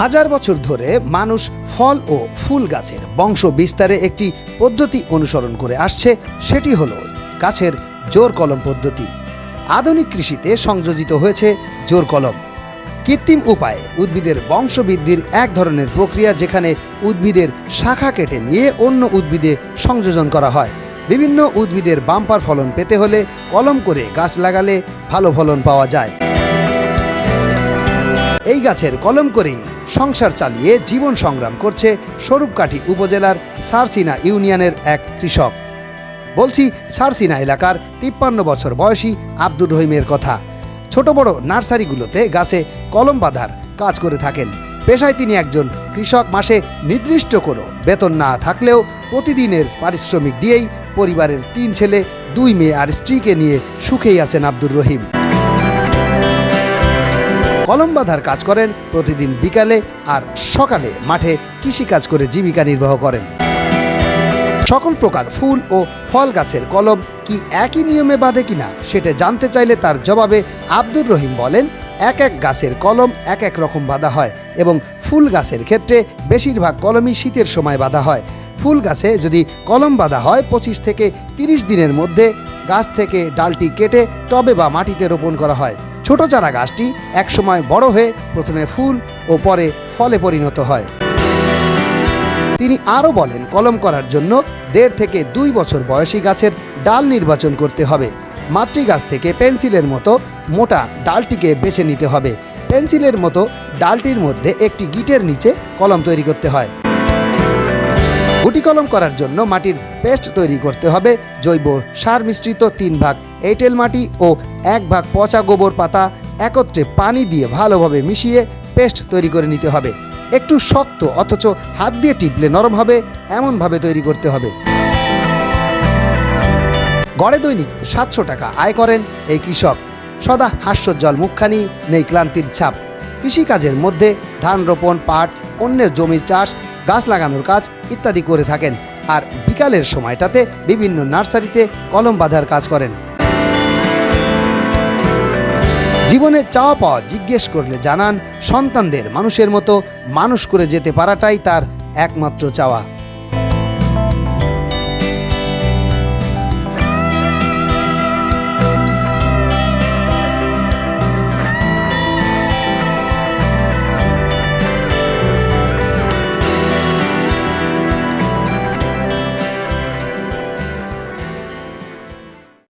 হাজার বছর ধরে মানুষ ফল ও ফুল গাছের বংশ বিস্তারে একটি পদ্ধতি অনুসরণ করে আসছে, সেটি হল গাছের জোর কলম পদ্ধতি। আধুনিক কৃষিতে সংযোজিত হয়েছে জোর কলম। কৃত্রিম উপায়ে উদ্ভিদের বংশবৃদ্ধির এক ধরনের প্রক্রিয়া যেখানে উদ্ভিদের শাখা কেটে নিয়ে অন্য উদ্ভিদে সংযোজন করা হয়। বিভিন্ন উদ্ভিদের বাম্পার ফলন পেতে হলে কলম করে গাছ লাগালে ভালো ফলন পাওয়া যায়। এই গাছের কলম করেই সংসার চালিয়ে জীবন সংগ্রাম করছে স্বরূপকাঠি উপজেলার সারসিনা ইউনিয়নের এক কৃষক। বলছি, সারসিনা এলাকার তিপ্পান্ন বছর বয়সী আব্দুর রহিমের কথা। ছোট বড় নার্সারিগুলোতে গাছে কলম বাঁধার কাজ করে থাকেন। পেশায় তিনি একজন কৃষক, মাসে নির্দিষ্ট কোনো বেতন না থাকলেও প্রতিদিনের পারিশ্রমিক দিয়েই পরিবারের তিন ছেলে, দুই মেয়ে আর স্ত্রীকে নিয়ে সুখেই আছেন আব্দুর রহিম। কলম বাঁধার কাজ করেন, প্রতিদিন বিকালে আর সকালে মাঠে কৃষিকাজ করে জীবিকা নির্বাহ করেন। সকল প্রকার ফুল ও ফল গাছের কলম কি একই নিয়মে বাঁধে কিনা সেটা জানতে চাইলে তার জবাবে আব্দুর রহিম বলেন, এক এক গাছের কলম এক এক রকম বাঁধা হয় এবং ফুল গাছের ক্ষেত্রে বেশিরভাগ কলমই শীতের সময় বাঁধা হয়। ফুল গাছে যদি কলম বাঁধা হয়, পঁচিশ থেকে তিরিশ দিনের মধ্যে গাছ থেকে ডালটি কেটে টবে বা মাটিতে রোপণ করা হয়। ছোট চারা গাছটি একসময় বড় হয়ে প্রথমে ফুল ও পরে ফলে পরিণত হয়। তিনি আরও বলেন, কলম করার জন্য দেড় থেকে দুই বছর বয়সী গাছের ডাল নির্বাচন করতে হবে। মাতৃগাছ থেকে পেন্সিলের মতো মোটা ডালটিকে বেছে নিতে হবে। পেন্সিলের মতো ডালটির মধ্যে একটি গিটের নিচে কলম তৈরি করতে হয়। গুটি কলম করার জন্য মাটির পেস্ট তৈরি করতে হবে। জৈব সার মিশ্রিত তিন ভাগ এঁটেল মাটি ও এক ভাগ পচা গোবর পাতা একত্রে পানি দিয়ে ভালোভাবে মিশিয়ে পেস্ট তৈরি করে নিতে হবে। একটু শক্ত অথচ হাত দিয়ে টিপলে নরম হবে, এমনভাবে তৈরি করতে হবে। গড়ে দৈনিক সাতশো টাকা আয় করেন এই কৃষক। সদা হাস্যজ্জ্বল মুখখানি, নেই ক্লান্তির ছাপ। কৃষিকাজের মধ্যে ধান রোপণ, পাট, অন্যের জমির চাষ গাছ লাগানোর কাজ ইত্যাদি করে থাকেন আর বিকালের সময়টাতে বিভিন্ন নার্সারিতে কলম বাঁধার কাজ করেন। জীবনে চাওয়া পাওয়া জিজ্ঞেস করলে জানান সন্তানদের মানুষের মতো মানুষ করে যেতে পারাটাই তার একমাত্র চাওয়া।